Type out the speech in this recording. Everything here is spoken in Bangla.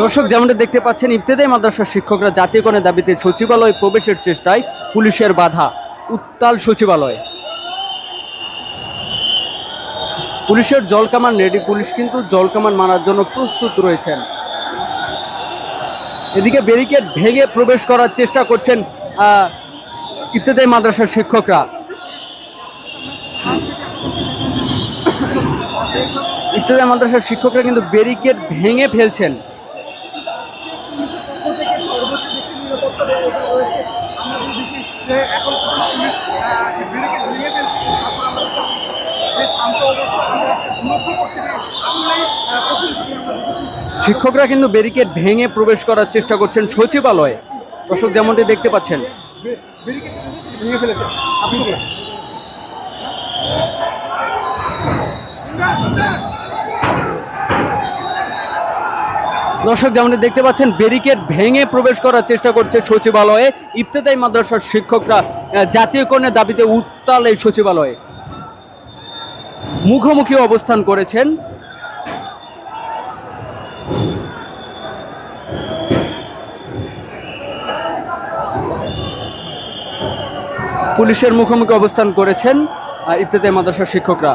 দর্শক যেমনটা দেখতে পাচ্ছেন ইবতেদায়ী মাদ্রাসার শিক্ষকরা জাতীয়করণের দাবিতে সচিবালয়ে প্রবেশের চেষ্টায় পুলিশের বাধা। উত্তাল সচিবালয়। পুলিশের জলকামান রেডি পুলিশ কিন্তু জলকামান মারার জন্য প্রস্তুত রয়েছেন। এদিকে ব্যারিকেড ভেঙে প্রবেশ করার চেষ্টা করছেন আহ, ইবতেদায়ী মাদ্রাসার শিক্ষকরা। ইবতেদায়ী মাদ্রাসার শিক্ষকরা কিন্তু ব্যারিকেড ভেঙে ফেলছেন। রয়েছে। আমরা যদি দেখি যে এখন পুলিশ আহ, যে ব্যারিকেড ভেঙে ফেলছে তারপর আমরা যে শান্ত অবস্থা আমরা লক্ষ্য করছি আসলেই দেখছি। শিক্ষকরা কিন্তু ব্যারিকেড ভেঙে প্রবেশ করার চেষ্টা করছেন সচিবালয়ে। দর্শক যেমনটি দেখতে পাচ্ছেন। ভেঙে ফেলেছে। দর্শক যেমনটি দেখতে পাচ্ছেন, ব্যারিকেড ভেঙে প্রবেশ করার চেষ্টা করছে সচিবালয়ে। ইবতেদায়ী মাদ্রাসার শিক্ষকরা জাতীয়করণের দাবিতে উত্তাল এই সচিবালয়ে। মুখোমুখি অবস্থান করেছেন। পুলিশের মুখোমুখি অবস্থান করেছেন ইবতেদায়ী মাদ্রাসার শিক্ষকরা।